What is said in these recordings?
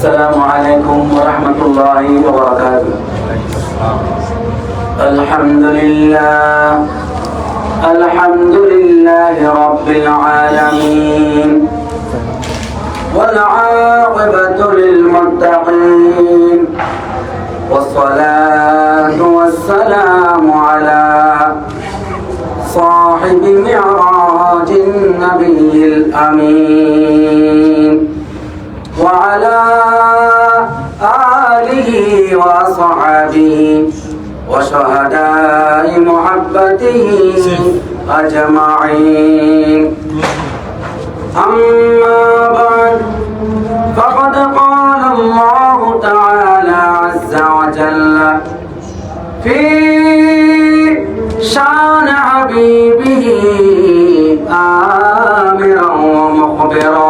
السلام عليكم ورحمة الله وبركاته. الحمد لله الحمد لله رب العالمين والعاقبة للمتقين والصلاة والسلام على صاحب معراج النبي الأمين. وعلى آله وصحبه وشهداء محبته أجمعين. أما بعد فقد قال الله تعالى عز وجل في شان حبيبه آمرا ومخبرا.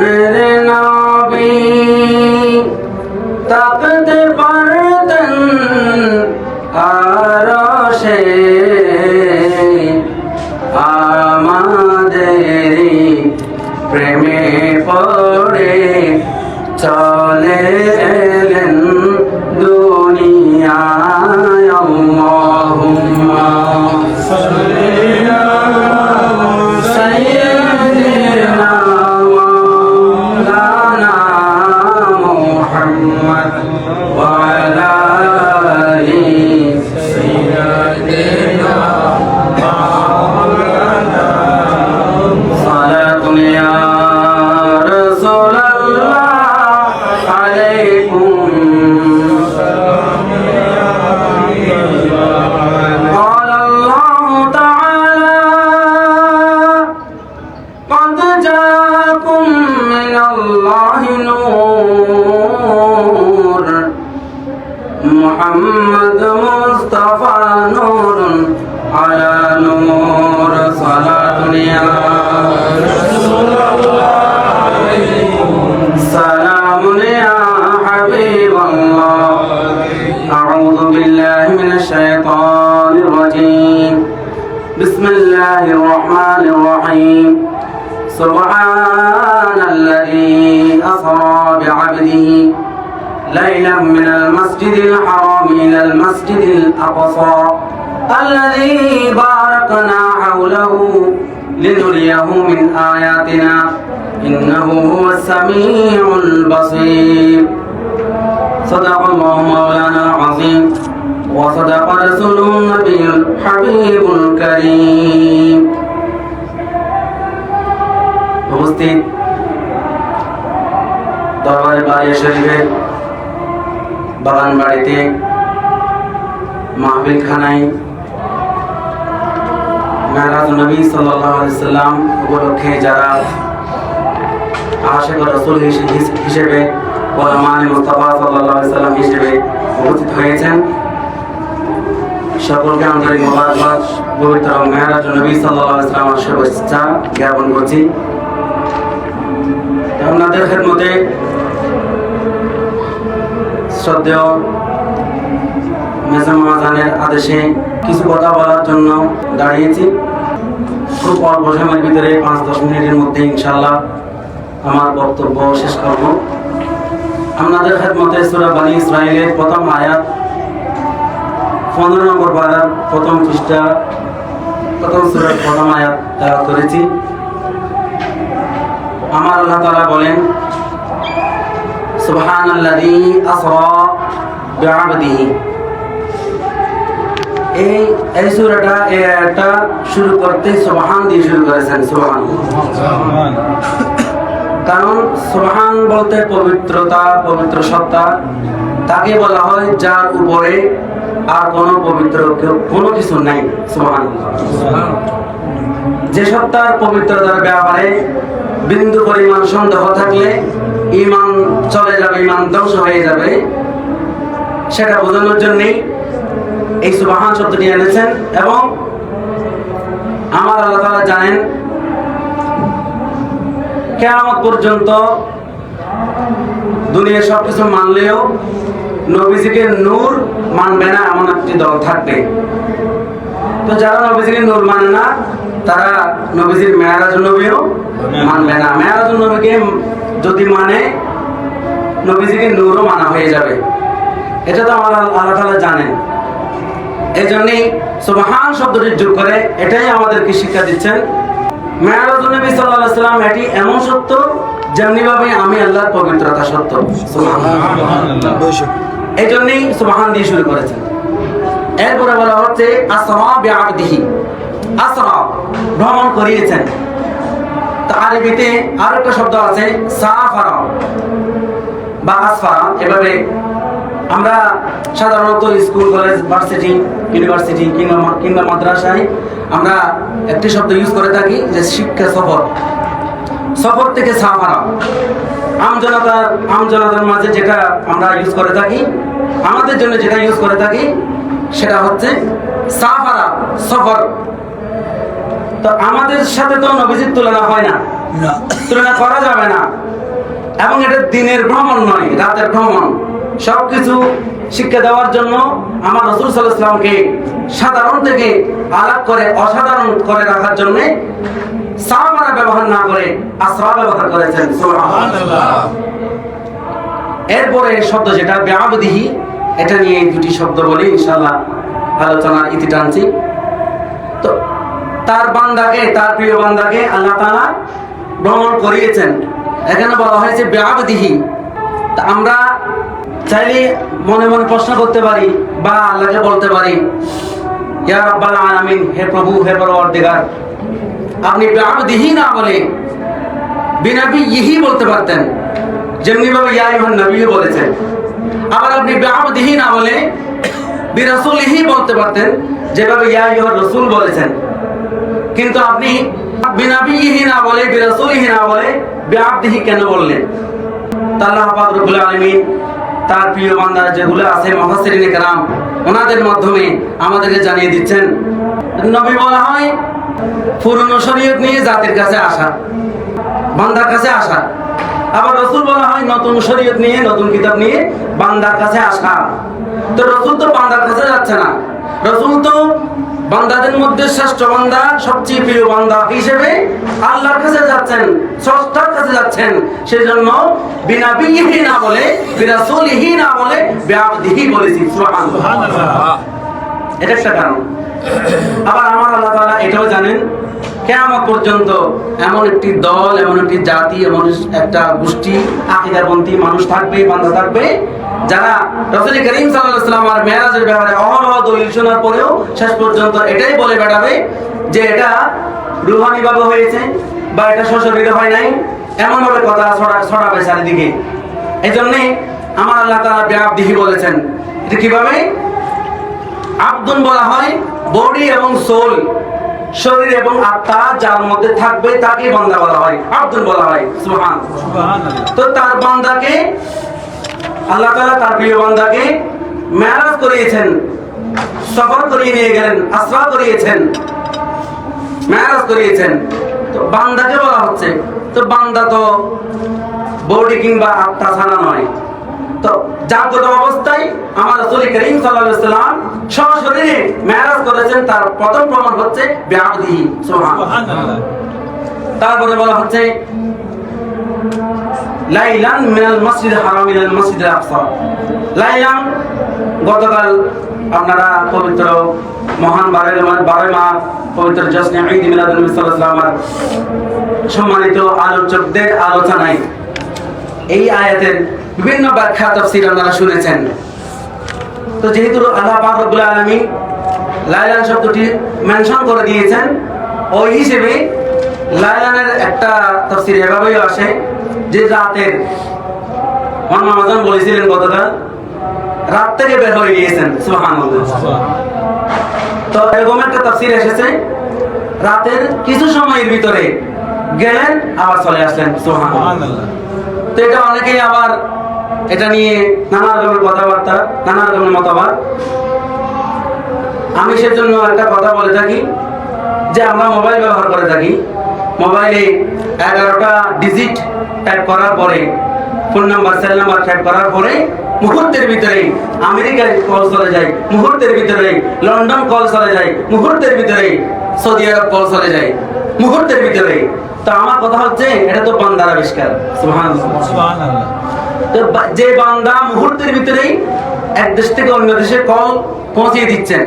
প্রাণের নবী। তাকতে পারতেন আর সে day المسجد الأقصى الذي باركنا حوله لنريه من آياتنا إنه هو السميع البصير صدق الله مولانا العظيم وصدق رسوله النبي الحبيب الكريم উপস্থিত দরবারে বাড়ি শরীফের বাগান বাড়িতে মাহফিল খানায় মেহরাজ নবী সাল্লাম উপলক্ষে যারা আশেখ রসুল হিসেবে গোলামান মুস্তফা সাল্লাম হিসেবে উপস্থিত হয়েছেন। সকলকে আন্তরিক মোবারকবাদ। পবিত্র মেহরাজ নবী ইসলামের শুভেচ্ছা জ্ঞাপন করছি। আপনাদের খেদমতে শ্রদ্ধেয় মেজামাজানের আদেশে কিছু কথা বলার জন্য দাঁড়িয়েছি। খুব অল্প সময়ের ভিতরে পাঁচ, দশ মিনিটের মধ্যে ইনশাল্লাহ আমার বক্তব্য শেষ করব। আপনাদের খেদমতে সুরা বানী ইসরায়েলের প্রথম আয়াত পনেরো নম্বর পাড়ার প্রথম পৃষ্ঠা, প্রথম সুরার প্রথম আয়াত তেলাওয়াত করেছি। আমার আল্লাহ তাআলা বলেন, সুবহানাল্লাযী আসরা বিআবদিহি। এই এই সূরাটা এই আয়াতটা শুরু করতে দিয়ে শুরু করেছেন কারণ বলতে পবিত্রতা পবিত্র সত্তা তাকে বলা হয় যার উপরে আর কোনো পবিত্র কোনো কিছু নাই, সুবহান। যে সত্তার পবিত্রতার ব্যাপারে বিন্দু পরিমাণ সন্দেহ থাকলে ইমান চলে যাবে ইমান ধ্বংস হয়ে যাবে, সেটা বোঝানোর জন্যই এই সুবাহান শব্দটি এনেছেন এবং আমার আল্লাহ তাআলা জানেন কেয়ামত পর্যন্ত দুনিয়ার সব কিছু মানলেও নবীজিকে নূর মানবে না এমন একটি দল থাকবে। তো যারা নবীজিকে নূর মানে না তারা নবীজির মেয়ারাজ নবীও মানবে না। মেয়ারাজ নবীকে যদি মানে নবীজিকে নূরও মানা হয়ে যাবে। এটা তো আমার আল্লাহ তাআলা জানেন। এই জন্যই সুবহান শব্দটি যোগ করে এটাই আমাদেরকে শিক্ষা দিচ্ছেন। মেয়ারাজ নবী সাল্লাল্লাহু সাল্লাম এটি এমন সত্য যেমনি ভাবে আমি আল্লাহর পবিত্রতা সত্য। এই সুবহান দিয়ে শুরু করেছেন। এরপরে বলা হচ্ছে আসরা বিআবদিহি। আসরা ভ্রমণ করিয়েছেন। আরবিতে আর একটা শব্দ আছে, সাফারা বা আসফারা, এভাবে আমরা সাধারণত স্কুল কলেজ ভার্সিটি ইউনিভার্সিটি কিংবা কিংবা মাদ্রাসায় আমরা একটি শব্দ ইউজ করে থাকি যে শিক্ষা সফর। সফর থেকে সাফারা আমজনতার আমজনতার মাঝে যেটা আমরা ইউজ করে থাকি আমাদের জন্য যেটা ইউজ করে থাকি সেটা হচ্ছে সাফারা সফর। তো আমাদের সাথে তো নবীজির তুলনা হয় না। তুলনা করা যাবে না। এবং এটা দিনের ভ্রমণ নয় রাতের ভ্রমণ। সবকিছু শিক্ষা দেওয়ার জন্য আমার রসুল সাল্লাহামকে সাধারণ থেকে আলাপ করে, অসাধারণ করে রাখার জন্য ব্যবহার না করে আশ্রা ব্যবহার করেছেন এরপরে শব্দ যেটা ব্যাবদিহি এটা নিয়ে দুটি শব্দ বলি ইনশাল্লাহ আলোচনার ইতি টানছি। তো তার বান্দাকে, তার প্রিয় বান্দাকে আল্লাহ তালা ভ্রমণ করিয়েছেন। এখানে বলা হয়েছে ব্যাবদিহি আমরা চাইলে মনে মনে প্রশ্ন করতে পারি বা আল্লাহকে বলতে পারি, ইয়া রাব্বাল আলামিন, হে প্রভু, হে পরওয়ারদিগার আপনি ব্যাবদিহি না বলে বিনাবি ইহি বলতে পারতেন। যেমনি ভাবে ইয়া ইমান নবীও বলেছেন। আবার আপনি ব্যাবদিহি না বলে বিরাসুলিহি বলতে পারতেন, যেভাবে ইয়া ইহর রসুল বলেছেন। কিন্তু আপনি বিনাবিহি না বলে, বিরাসুলিহি না বলে ব্যাবদিহি কেন বললেন? আল্লাহ পাক রব্বুল আলামিন তার প্রিয় বান্দার যেগুলো আছে মহাসেরিনে কেরাম, ওনাদের মাধ্যমে আমাদেরকে জানিয়ে দিচ্ছেন। নবী বলা হয়, পুরনো শরীয়ত নিয়ে জাতির কাছে আসা, বান্দার কাছে আসা। আবার রসুল বলা হয়, নতুন শরীয়ত নিয়ে, নতুন কিতাব নিয়ে বান্দার কাছে আসা। তো রসুল তো বান্দার কাছে যাচ্ছে না। রসুল তো বান্দাদের মধ্যে শ্রেষ্ঠ বান্দা সবচেয়ে প্রিয় বান্দা হিসেবে আল্লাহর কাছে যাচ্ছেন স্রষ্টার কাছে যাচ্ছেন। সেই জন্য বিনা বিহি না বলে বিনা সলিহি না বলে ব্যাবদিহি বলেছি সুবহানাল্লাহ। এটা একটা কারণ। আবার আমার আল্লাহ তাআলা এটাও জানেন কেয়ামত পর্যন্ত এমন একটি দল এমন একটি জাতি এমন একটা গোষ্ঠী আকিদারপন্থী মানুষ থাকবে বান্দা থাকবে যারা রসুল করিম আলাইহি আর মেরাজের ব্যাপারে অহরহ দলিল শোনার পরেও শেষ পর্যন্ত এটাই বলে বেড়াবে যে এটা রুহানি ভাবে হয়েছে বা এটা সশরীর হয় নাই এমন ভাবে কথা ছড়াবে চারিদিকে। এই জন্যে আমার আল্লাহ তাআলা ব্যাপদিহি বলেছেন। এটা কীভাবে? আব্দুন বলা হয় বডি এবং সোল শরীর এবং আত্মা যার মধ্যে থাকবে তাকে বান্দা বলা হয়। আব্দুল বলা হয় সুবহান তো তার বান্দাকে আল্লাহ তাআলা তার প্রিয় বান্দাকে মেরাজ করিয়েছেন, সফর করিয়ে নিয়ে গেলেন আশ্রা করিয়েছেন, মেরাজ করিয়েছেন। তো বান্দাকে বলা হচ্ছে, তো বান্দা তো বডি কিংবা আত্মা ছাড়া নয়। তো জাগ্রত অবস্থায় আমার রাসূল করিম সাল্লাম সশরীরে মেরাজ করেছেন, তার প্রথম প্রমাণ হচ্ছে সুবহানাল্লাহ। তারপরে বলা হচ্ছে লাইলান মিনাল মসজিদ হারাম ইলাল মসজিদ আকসা। লাইলান, গতকাল আপনারা পবিত্র মহান বারের বারে মা পবিত্র জশ্নে ঈদ মিলাদুল নবী সাল্লাল্লাহু সম্মানিত আলোচকদের আলোচনায় এই আয়াতের বিভিন্ন ব্যাখ্যা, তফসির আপনারা শুনেছেন। তো যেহেতু আল্লাহ পাক রব্বুল আলামিন লাইলান শব্দটি মেনশন করে দিয়েছেন, ওই হিসেবে লাইলানের একটা তফসির এভাবেই আসে যে রাতের আমার মামাজান বলেছিলেন গতকাল রাত থেকে বের হয়ে গিয়েছেন সুবহানাল্লাহ। তো এরকম একটা তফসির এসেছে রাতের কিছু সময়ের ভিতরে গেলেন আবার চলে আসলেন সুবহানাল্লাহ। তো এটা অনেকেই আবার এটা নিয়ে নানা রকমের কথাবার্তা নানা রকমের মতামত আমি সেজন্য একটা কথা বলে থাকি যে আমরা মোবাইল ব্যবহার করে থাকি। মোবাইলে এগারোটা ডিজিট টাইপ করার পরে phone number cell number type করার পরে মুহূর্তের ভিতরে আমেরিকায় কল চলে যায় মুহূর্তের ভিতরে লন্ডন কল চলে যায় মুহূর্তের ভিতরে সৌদি আরব কল চলে যায় মুহূর্তের ভিতরে। তো আমার কথা হচ্ছে এটা তো বান্দার আবিষ্কার। তো যে বান্দা মুহূর্তের ভিতরেই এক দেশ থেকে অন্য দেশে কল পৌঁছিয়ে দিচ্ছেন।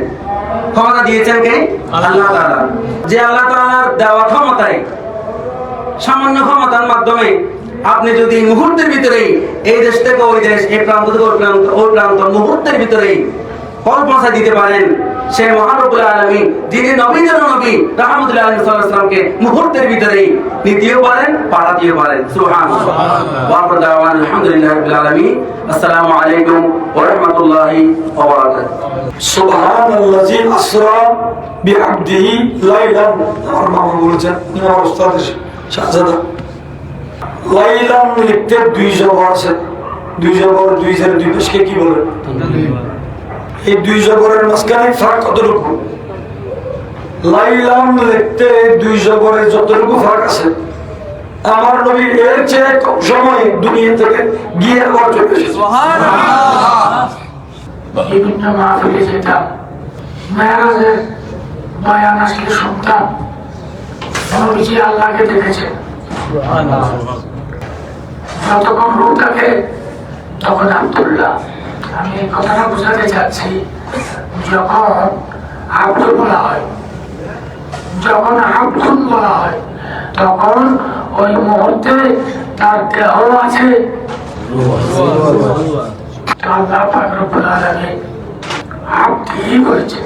ক্ষমতা দিয়েছেন কে? আল্লাহ তাআলা। যে আল্লাহ তাআলার দেওয়া ক্ষমতায় সামান্য ক্ষমতার মাধ্যমে আপনি যদি মুহূর্তের ভিতরেই এই দেশ থেকে ওই দেশ, এই প্রান্ত থেকে ওই প্রান্ত ওই প্রান্ত মুহূর্তের ভিতরেই কল পৌঁছা দিতে পারেন সে মহানবুল আলমী, যিনি নবীনের নবী, রাহমতুল্লাহ আলমী সাল্লাহামকে মুহূর্তের ভিতরেই নিতেও পারেন পাঠাতেও পারেন। সুহান আলহামদুলিল্লাহ আলামিন। আসসালামু আলাইকুম ওয়া রাহমাতুল্লাহি ওয়া বারাকাতুহু। সুবহান আল্লাজি আসরা বিআবদিহি লাইলান। আমার মামা বলেছেন আমার ওস্তাদ শাহজাদা লিখতে দুই জবর আছে। দুই জবর দুই জের দুই পেশকে কি বলে? এই দুই জবরের মাঝখানে ফাঁক কতটুকু? লাইলান লিখতে দুই জবরের যতটুকু ফাঁক আছে। আমার নবী এর চেয়ে কম সময় দুনিয়া থেকে গিয়ে আবার চলে এসেছে। বিভিন্ন মাহফিলে যেতাম মেয়ারাজের বয়ান আসলে শুনতাম নবীজি আল্লাহকে যতক্ষণ রূপ থাকে তখন আব্দুল্লাহ। আমি এই কথাটা বোঝাতে চাচ্ছি, যখন আব্দুল বলা হয়, যখন আব্দুল বলা হয়, তখন ওই মুহূর্তে তার দেহ আছে। আল্লাহ আব্দি করেছে